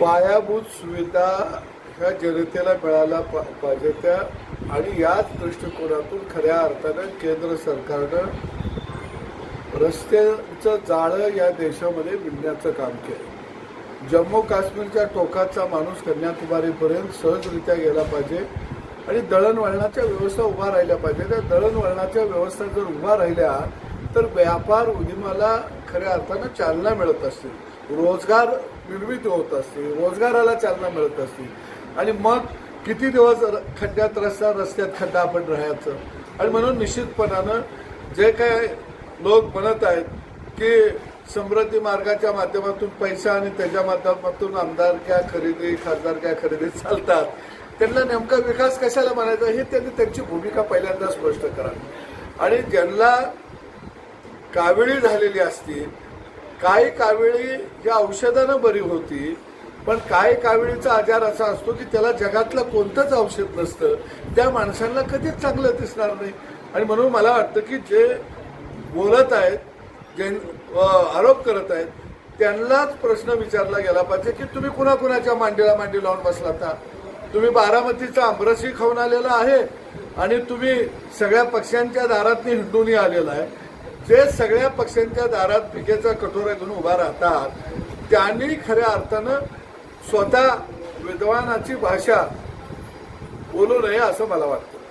पायाभूत सुविधा ह्या जनतेला मिळायला पा- पाहिजे त्या आणि याच दृष्टिकोनातून खऱ्या अर्थानं केंद्र सरकारनं रस्त्याचं जाळं या देशामध्ये विणण्याचं काम केलं. जम्मू काश्मीरच्या टोकाचा माणूस कन्याकुमारीपर्यंत सहजरित्या गेला पाहिजे आणि दळणवळणाच्या व्यवस्था उभा राहिल्या पाहिजे. त्या दळणवळणाच्या व्यवस्था जर उभा राहिल्या तर व्यापार उद्यमाला खऱ्या अर्थानं चालना मिळत असते रोजगार निर्मिती होत असते रोजगाराला चालना मिळत असते आणि मग किती दिवस र- खड्ड्यात रस्ता रस्त्यात खड्डा आपण राहायचं? आणि म्हणून निश्चितपणानं जे काय लोक म्हणत आहेत की समृद्धी मार्गाच्या माध्यमातून पैसा आणि त्याच्या माध्यमातून आमदारक्या खरेदी खासदारक्या खरेदी चालतात. त्यांना नेमका विकास कशाला म्हणायचा हे त्यांनी त्यांची भूमिका पहिल्यांदा स्पष्ट करावी आणि ज्यांना काविळी झालेली असती काही काविळी या औषधानं बरी होती पण काही काविळीचा आजार असा असतो की त्याला जगातलं कोणतंच औषध नसतं. त्या माणसांना कधीच चांगलं दिसणार नाही. आणि म्हणून मला वाटतं की जे बोलत आहेत जे आरोप करत आहेत त्यांनाच प्रश्न विचारला गेला पाहिजे की तुम्ही कुणाकुणाच्या मांडीला मांडी लावून बसला होता तुम्ही बारामतीचा आमरसही खाऊन आलेला आहे आणि तुम्ही सगळ्या पक्षांच्या दारातनी हिंडूनही आलेला आहे. जे सगळ्या पक्षांच्या दारात भिकेचा कठोरा घेऊन उभा राहतात त्यांनी खऱ्या अर्थानं स्वतः विद्वानाची भाषा बोलू नये असं मला वाटतं.